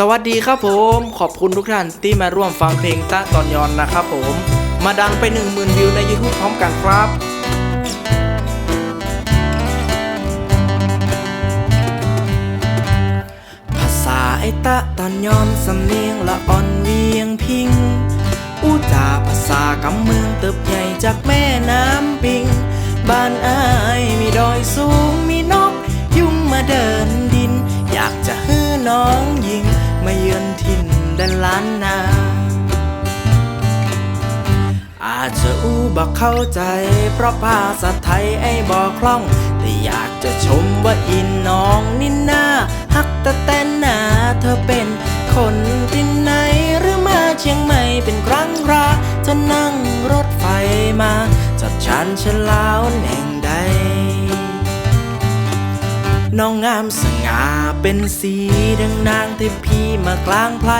สวัสดีครับผม ขอบคุณทุกท่านที่มาร่วมฟังเพลงตะตอนยอนนะครับผม มาดังไป 10,000 วิวใน YouTube พร้อมกันครับภาษาไอตะตอนยอนสำเนียงละอ่อนเวียงพิง อู้จาภาษากำเมืองเติบใหญ่จากแม่น้ำานนา อาจจะอู้บอกเข้าใจ เพราะภาษาไทยไอ้บอกคล่อง แต่อยากจะชมว่าอินน้องนินนาฮักแต่แต่หนาเธอเป็นคนที่ไหนหรือมาเชียงใหม่เป็นครั้งคราจะนั่งรถไฟมาจากชันชลาวแห่งใด น้องงามสง่าเป็นสีดังนางเทพีมากลางไพร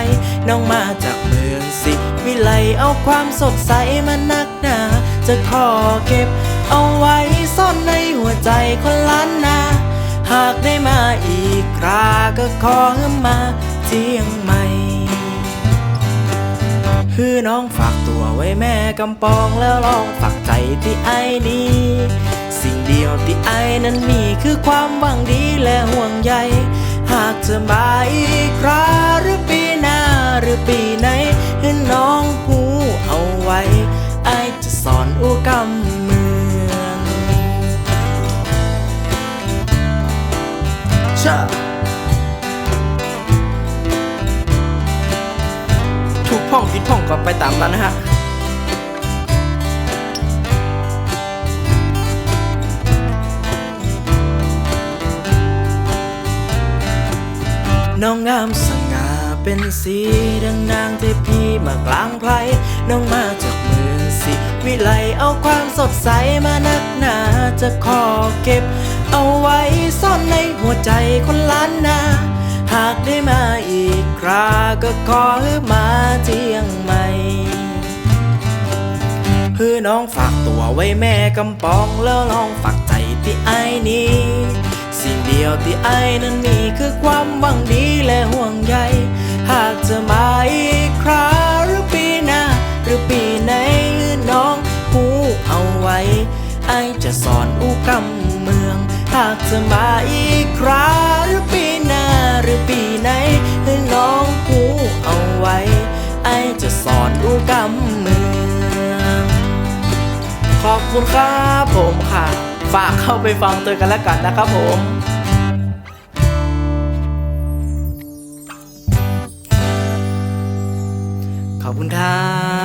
น้องมาจากเมืองสิวิไลเอาความสดใสมานักหนา จะขอเก็บเอาไว้ซ่อนในหัวใจคนล้านนา หากได้มาอีกคราก็ขอมาเจียงใหม่คือน้องฝากตัวไว้แม่กำปองแล้วลองฝาก ที่ไอ้นี้ สิ่งเดียวที่ไอ้นั้นมีคือความหวังดีและห่วงใย หากจะมาอีกคราหรือปีหน้าหรือปีไหนให้น้องหูเอาไว้ ไอ้จะสอนอู้กำเมือชะถูกพ่องผิดพ่องก็ไปตามนั้นนะฮะ น้องงามสง่าเป็นสีดังนางเทพีมากลางไพรน้องมาจากเมืองสิวิไลเอาความสดใสมานักหนาจะขอเก็บ เอาไว้ซ่อนในหัวใจคนล้านนา หากได้มาอีกคราก็ขอมาเจียงใหม่เพื่อน้องฝากตัวไว้แม่กำปองแล้วลองฝากใจที่ไอ้นี้ ที่ไอ้นั้นมีคือความหวังดีและห่วงใย หากจะมาอีกคราหรือปีหน้า หรือปีไหนน้องหูเอาไว้ ไอจะสอนอู้กำเมือง หากจะมาอีกคราหรือปีหน้า หรือปีไหนให้น้องหูเอาไว้ ไอจะสอนอู้กำเมืองขอบคุณครับผมค่ะ ฝากเข้าไปฟังตัวกันแล้วกันนะครับผม ขอบคุณครับ